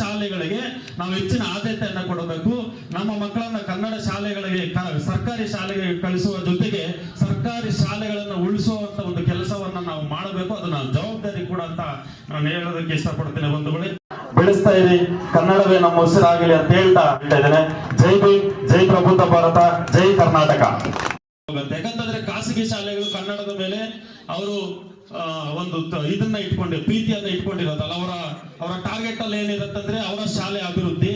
ಶಾಲೆಗಳಿಗೆ ನಾವು ಹೆಚ್ಚಿನ ಆದ್ಯತೆಯನ್ನು ಕೊಡಬೇಕು. ನಮ್ಮ ಮಕ್ಕಳನ್ನ ಕನ್ನಡ ಶಾಲೆಗಳಿಗೆ ಸರ್ಕಾರಿ ಶಾಲೆಗೆ ಕಳಿಸುವ ಜೊತೆಗೆ ಸರ್ಕಾರಿ ಶಾಲೆಗಳನ್ನು ಉಳಿಸುವಂತ ಒಂದು ಕೆಲಸವನ್ನ ನಾವು ಮಾಡಬೇಕು. ಅದನ್ನ ಜವಾಬ್ದಾರಿ ಕೂಡ ಅಂತ ನಾನು ಹೇಳೋದಕ್ಕೆ ಇಷ್ಟಪಡ್ತೇನೆ ಬಂಧುಗಳೇ. ಬೆಳೆಸ್ತಾ ಇರಿ. ಕನ್ನಡವೇ ನಮ್ಮ ಉಸಿರಾಗಲಿ ಅಂತ ಹೇಳ್ತಾ ಹೇಳ್ತಾ ಇದ್ದೇನೆ. ಜೈ ಬಿ ಜೈ ಪ್ರಬುದ್ಧ ಭಾರತ ಜೈ ಕರ್ನಾಟಕ. ಯಾಕಂತಂದ್ರೆ ಖಾಸಗಿ ಶಾಲೆಗಳು ಕನ್ನಡದ ಮೇಲೆ ಅವರು ಒಂದು ಇದನ್ನ ಇಟ್ಕೊಂಡಿ, ಪ್ರೀತಿಯನ್ನ ಇಟ್ಕೊಂಡಿರೋದಲ್ಲ ಅವರ ಅವರ ಟಾರ್ಗೆಟ್ ಅಲ್ಲಿ ಏನಿರುತ್ತಂದ್ರೆ ಅವರ ಶಾಲೆ ಅಭಿವೃದ್ಧಿ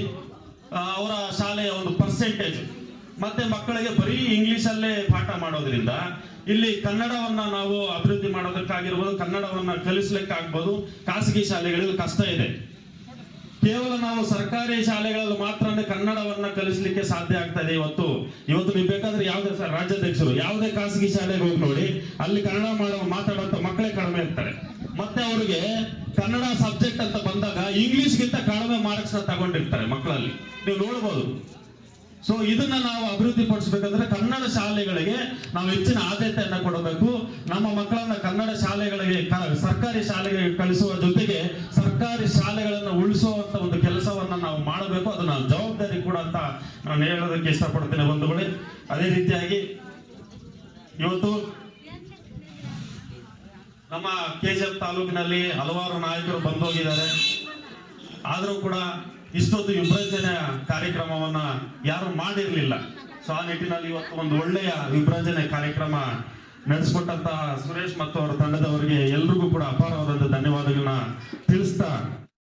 ಅವರ ಶಾಲೆಯ ಒಂದು ಪರ್ಸೆಂಟೇಜ್ ಮತ್ತೆ ಮಕ್ಕಳಿಗೆ ಬರೀ ಇಂಗ್ಲಿಷ್ ಅಲ್ಲೇ ಪಾಠ ಮಾಡೋದ್ರಿಂದ ಇಲ್ಲಿ ಕನ್ನಡವನ್ನ ನಾವು ಅಭಿವೃದ್ಧಿ ಮಾಡೋದಕ್ಕಾಗಿರ್ಬೋದು, ಕನ್ನಡವನ್ನ ಕಲಿಸ್ಲಿಕ್ಕಾಗ್ಬೋದು, ಖಾಸಗಿ ಶಾಲೆಗಳಿಗೆ ಕಷ್ಟ ಇದೆ. ಕೇವಲ ನಾವು ಸರ್ಕಾರಿ ಶಾಲೆಗಳಲ್ಲಿ ಮಾತ್ರ ಕನ್ನಡವನ್ನ ಕಲಿಸಲಿಕ್ಕೆ ಸಾಧ್ಯ ಆಗ್ತಾ ಇದೆ ಇವತ್ತು. ಇವತ್ತು ನೀವು ಬೇಕಾದ್ರೆ ಯಾವುದೇ ಸರ್ ರಾಜ್ಯಾಧ್ಯಕ್ಷರು, ಯಾವುದೇ ಖಾಸಗಿ ಶಾಲೆಗೆ ಹೋಗಿ ನೋಡಿ, ಅಲ್ಲಿ ಕನ್ನಡ ಮಾಡುವ ಮಾತಾಡುವಂತ ಮಕ್ಕಳೇ ಕಡಿಮೆ ಇರ್ತಾರೆ. ಮತ್ತೆ ಅವರಿಗೆ ಕನ್ನಡ ಸಬ್ಜೆಕ್ಟ್ ಅಂತ ಬಂದಾಗ ಇಂಗ್ಲಿಷ್ ಗಿಂತ ಕಡಿಮೆ ಮಾರ್ಕ್ಸ್ ತಗೊಂಡಿರ್ತಾರೆ ಮಕ್ಕಳಲ್ಲಿ. ನೀವು ನೋಡ್ಬೋದು. ಸೊ ಇದನ್ನ ನಾವು ಅಭಿವೃದ್ಧಿ ಪಡಿಸಬೇಕಂದ್ರೆ ಕನ್ನಡ ಶಾಲೆಗಳಿಗೆ ನಾವು ಹೆಚ್ಚಿನ ಆದ್ಯತೆಯನ್ನ ಕೊಡಬೇಕು. ನಮ್ಮ ಮಕ್ಕಳನ್ನ ಕನ್ನಡ ಶಾಲೆಗಳಿಗೆ ಕ- ಸರ್ಕಾರಿ ಶಾಲೆಗೆ ಕಳಿಸುವ ಜೊತೆಗೆ ಸರ್ಕಾರಿ ಶಾಲೆಗಳನ್ನು ಉಳಿಸುವಂತ ಒಂದು ಕೆಲಸವನ್ನ ನಾವು ಮಾಡಬೇಕು. ಅದನ್ನ ಜವಾಬ್ದಾರಿ ಕೂಡ ಅಂತ ನಾನು ಹೇಳೋದಕ್ಕೆ ಇಷ್ಟಪಡ್ತೇನೆ ಬಂಧುಗಳೇ. ಅದೇ ರೀತಿಯಾಗಿ ಇವತ್ತು ನಮ್ಮ ಕೆಜಿಎಫ್ ತಾಲೂಕಿನಲ್ಲಿ ಹಲವಾರು ನಾಯಕರು ಬಂದು ಹೋಗಿದ್ದಾರೆ ಆದರೂ ಕೂಡ ಇಷ್ಟೊಂದು ವಿಭಜನೆ ಕಾರ್ಯಕ್ರಮವನ್ನ ಯಾರು ಮಾಡಿರಲಿಲ್ಲ. ಸೊ ಆ ನಿಟ್ಟಿನಲ್ಲಿ ಇವತ್ತು ಒಂದು ಒಳ್ಳೆಯ ವಿಭಜನೆ ಕಾರ್ಯಕ್ರಮ ನಡೆಸಿಕೊಟ್ಟಂತಹ ಸುರೇಶ್ ಮತ್ತು ಅವರ ತಂಡದವರಿಗೆ ಎಲ್ರಿಗೂ ಕೂಡ ಅಪಾರವಾದಂತಹ ಧನ್ಯವಾದಗಳನ್ನ